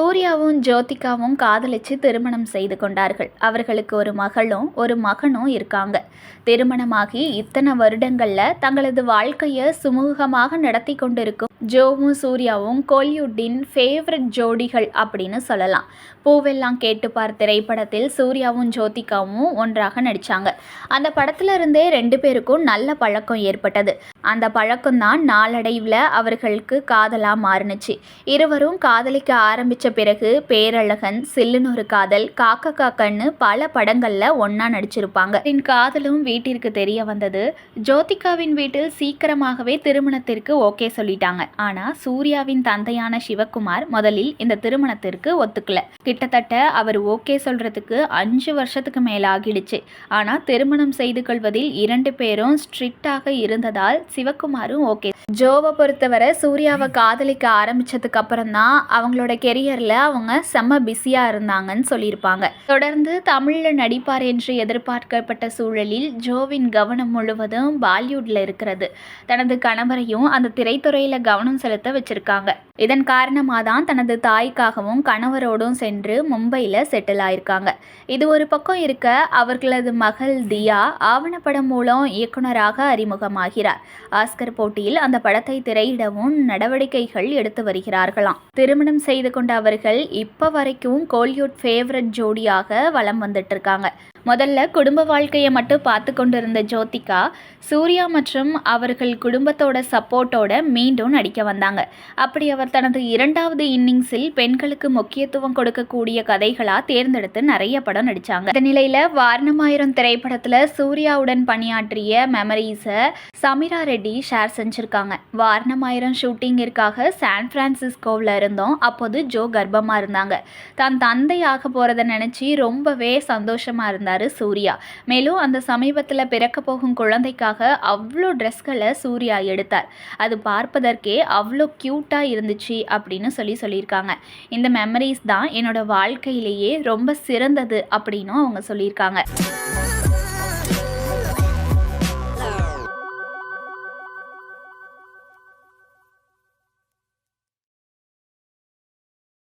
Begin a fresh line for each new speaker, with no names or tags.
சூர்யாவும் ஜோதிகாவும் காதலிச்சு திருமணம் செய்து கொண்டார்கள். அவர்களுக்கு ஒரு மகளும் ஒரு மகனும் இருக்காங்க. திருமணமாகி இத்தனை வருடங்கள்ல தங்களது வாழ்க்கையை சுமூகமாக நடத்தி கொண்டிருக்கும் ஜோவும் சூர்யாவும் கோலிவுட்டின் ஃபேவரட் ஜோடிகள் அப்படின்னு சொல்லலாம். பூவெல்லாம் கேட்டுப்பார் திரைப்படத்தில் சூர்யாவும் ஜோதிகாவும் ஒன்றாக நடித்தாங்க அந்த படத்துல இருந்தே ரெண்டு பேருக்கும் நல்ல பழக்கம் ஏற்பட்டது. அந்த பழக்கம்தான் நாளடைவில் அவர்களுக்கு காதலாக மாறுனுச்சு. இருவரும் காதலிக்க ஆரம்பித்த பிறகு பேரழகன் சில்லுனொரு காதல் காக்க காக்கன்னு பல படங்களில் ஒன்றா நடிச்சிருப்பாங்க. என் காதலும் வீட்டிற்கு தெரிய வந்தது. ஜோதிகாவின் வீட்டில் சீக்கிரமாகவே திருமணத்திற்கு ஓகே சொல்லிட்டாங்க. ஆனால் சூர்யாவின் தந்தையான சிவகுமார் முதலில் இந்த திருமணத்திற்கு ஒத்துக்கல. கிட்டத்தட்ட அவர் ஓகே சொல்றதுக்கு அஞ்சு வருஷத்துக்கு மேல ஆகிடுச்சு ஆனால் திருமணம் செய்து கொள்வதில் இரண்டு பேரும் ஸ்ட்ரிக்டாக இருந்ததால் சிவகுமாரும் ஓகே. ஜோவை பொறுத்தவரை சூர்யாவை காதலிக்க ஆரம்பிச்சதுக்கு அப்புறம் தான் அவங்களோட கெரியரில் அவங்க செம்ம பிஸியாக இருந்தாங்கன்னு சொல்லியிருப்பாங்க. தொடர்ந்து தமிழில் நடிப்பார் என்று எதிர்பார்க்கப்பட்ட சூழலில் ஜோவின் கவனம் முழுவதும் பாலிவுட்டில் இருக்கிறது. தனது கணவரையும் அந்த திரைத்துறையில் கவனம் செலுத்த வச்சிருக்காங்க. இதன் காரணமாக தான் தனது தாய்க்காகவும் கணவரோடும் சென்று மும்பையில் செட்டில் ஆயிருக்காங்க. இது ஒரு பக்கம் இருக்க அவர்களது மகள் தியா ஆவணப்படம் மூலம் இயக்குனராக அறிமுகமாகிறார். ஆஸ்கர் போட்டியில் அந்த படத்தை திரையிடவும் நடவடிக்கைகள் எடுத்து வருகிறார்களாம். திருமணம் செய்து கொண்ட அவர்கள் இப்போ வரைக்கும் கோலிவுட் ஃபேவரட் ஜோடியாக வலம் வந்துட்டு இருக்காங்க முதல்ல குடும்ப வாழ்க்கையை மட்டும் பார்த்து கொண்டிருந்த ஜோதிகா சூர்யா மற்றும் அவர்கள் குடும்பத்தோட சப்போர்ட்டோட மீண்டும் நடிக்க வந்தாங்க. அப்படி அவர் தனது இரண்டாவது இன்னிங்ஸில் பெண்களுக்கு முக்கியத்துவம் கொடுக்கக்கூடிய கதைகளா தேர்ந்தெடுத்து நிறைய படம் நடிச்சாங்க. இந்த நிலையில வாரணமாயிரம் திரைப்படத்துல சூர்யாவுடன் பணியாற்றிய மெமரிஸை சமீரா ரெட்டி ஷேர் செஞ்சிருக்காங்க. வாரணமாயிரம் ஷூட்டிங்கிற்காக சான் பிரான்சிஸ்கோவில் இருந்தோம். அப்போது ஜோ கர்ப்பமாக இருந்தாங்க. தான் தந்தை ஆக போகிறத நினச்சி ரொம்பவே சந்தோஷமாக இருந்தார் சூர்யா. மேலும் அந்த சமீபத்தில் பிறக்க போகும் குழந்தைக்காக அவ்வளோ ட்ரெஸ்களை சூர்யா எடுத்தார். அது பார்ப்பதற்கே அவ்வளோ க்யூட்டாக இருந்துச்சு. அப்படின்னு சொல்லி சொல்லியிருக்காங்க. இந்த மெமரிஸ் தான் என்னோட வாழ்க்கையிலேயே ரொம்ப சிறந்தது அப்படின்னும் அவங்க சொல்லியிருக்காங்க.